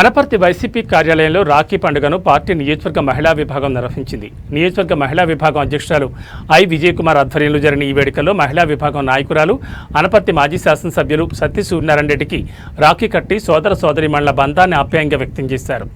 Anaparthi YCP కార్యాలయంలో రాఖీ పండుగను party నియోజకవర్గ మహిళా విభాగం నిర్వహించింది. నియోజకవర్గ మహిళా విభాగం అధ్యక్షురాలు ఐ. విజయకుమార్ ఆధ్వర్యంలో జరిగిన ఈ వేడుకల్లో మహిళా విభాగం నాయకురాలు అనపర్తి మాజీ శాసనసభ్యులు సత్య సూర్యనారాయణ రెడ్డికి రాఖీ కట్టి సోదర సోదరిమణుల బంధాన్ని ఆప్యాయంగా వ్యక్తం చేశారు.